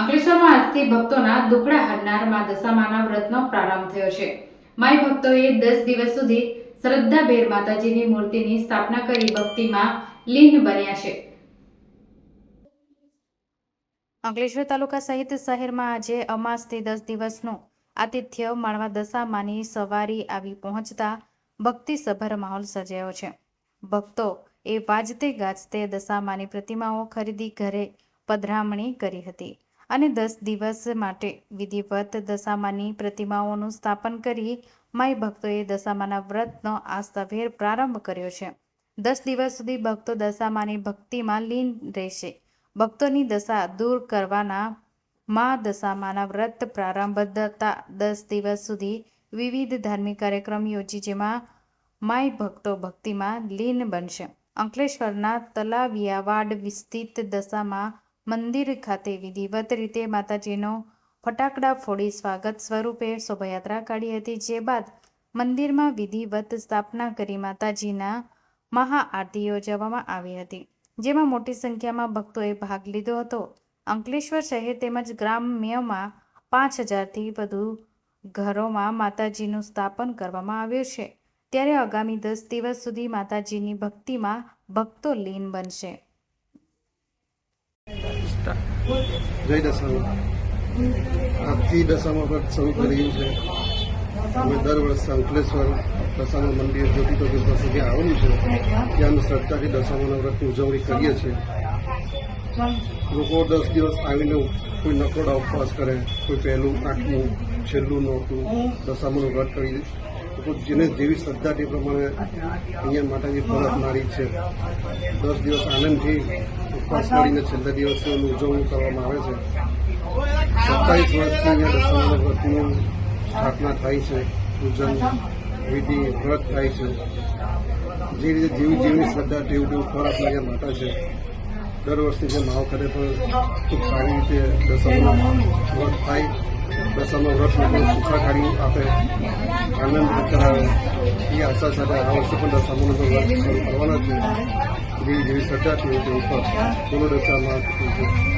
અંકલેશ્વરમાં આજથી ભક્તોના દુખડા હરનાર દશામાના વ્રતનો પ્રારંભ થયો છે. માય ભક્તોએ દસ દિવસ સુધી શ્રદ્ધાભેર માતાજીની મૂર્તિની સ્થાપના કરી ભક્તિમાં લીન બન્યા છે. અંકલેશ્વર તાલુકા સહિત શહેરમાં આજે અમાસથી દસ દિવસનું આતિથ્ય માણવા દશામાની સવારી આવી પહોંચતા ભક્તિસભર માહોલ સર્જાયો છે. ભક્તો એ વાજતે ગાજતે દશામાની પ્રતિમાઓ ખરીદી ઘરે પધરામણી કરી હતી. અને દસ દિવસ માટે વિધિવત દશામાની પ્રતિમાઓનું સ્થાપન કરી માય ભક્તોએ દશામાના વ્રતનો આસ્થાભેર પ્રારંભ કર્યો છે. દસ દિવસ સુધી ભક્તો દશામાની ભક્તિમાં લીન રહેશે. ભક્તોની દશા દૂર કરવાના મા દશામાના વ્રત પ્રારંભ થતા દસ દિવસ સુધી વિવિધ ધાર્મિક કાર્યક્રમ યોજી જેમાં માય ભક્તો ભક્તિમાં લીન બનશે. અંકલેશ્વરના તલાવિયાવાડ વિસ્તૃત દશામાં મંદિર ખાતે વિધિવત રીતે માતાજીનો ફટાકડા ફોડી સ્વાગત સ્વરૂપે શોભાયાત્રા કાઢી હતી, જે બાદ મંદિરમાં વિધિવત સ્થાપના કરી માતાજીના મહાઆરતી યોજવામાં આવી હતી. જેમાં મોટી સંખ્યામાં ભક્તોએ ભાગ લીધો હતો. અંકલેશ્વર શહેર તેમજ ગ્રામ્યમાં પાંચ હજારથી વધુ ઘરોમાં માતાજીનું સ્થાપન કરવામાં આવ્યું છે. ત્યારે આગામી દસ દિવસ સુધી માતાજીની ભક્તિમાં ભક્તો લીન બનશે. જય દશામાં આજથી દશામાં વ્રત શરૂ કર્યું છે અમે દર વર્ષે અંકલેશ્વર દશામા મંદિર જ્યોતિ તો જે આવેલું છે. ત્યાં શ્રદ્ધાથી દશામાના વ્રતની ઉજવણી કરીએ છીએ. લોકો દસ દિવસ આવીને કોઈ નકોડા ઉપવાસ કરે, કોઈ પહેલું, આઠમું, છેલ્લું નોતું દશામાનું વ્રત કરી જેને જેવી શ્રદ્ધા તે પ્રમાણે અહીંયા માતાજી પરત મારી છે. દસ દિવસ આનંદથી કરીને છેલ્લા દિવસે ઉજવણી કરવામાં આવે છે. સત્તાવીસ વર્ષથી અહીંયા દશામાના વ્રતનું સ્થાપના થાય છે. પૂજન વિધિ વ્રત થાય છે. જે રીતે જેવી જેવી શ્રદ્ધા તેવું તેવું ખોરાક અહીંયા માતા છે, દર વર્ષની જે માવ કરે પણ ખૂબ સારી રીતે દશામાં વ્રત થાય. દશામાં વ્રત લોકો સુખાકારી આપે. આનંદ કરાવે એ આશા સાથે આ વર્ષે પણ દશામાનું વ્રત શરૂ કરવાના છે. જેવી જેવી શ્રદ્ધા છે તેવું ઉપર પૂર્ણ દશામાં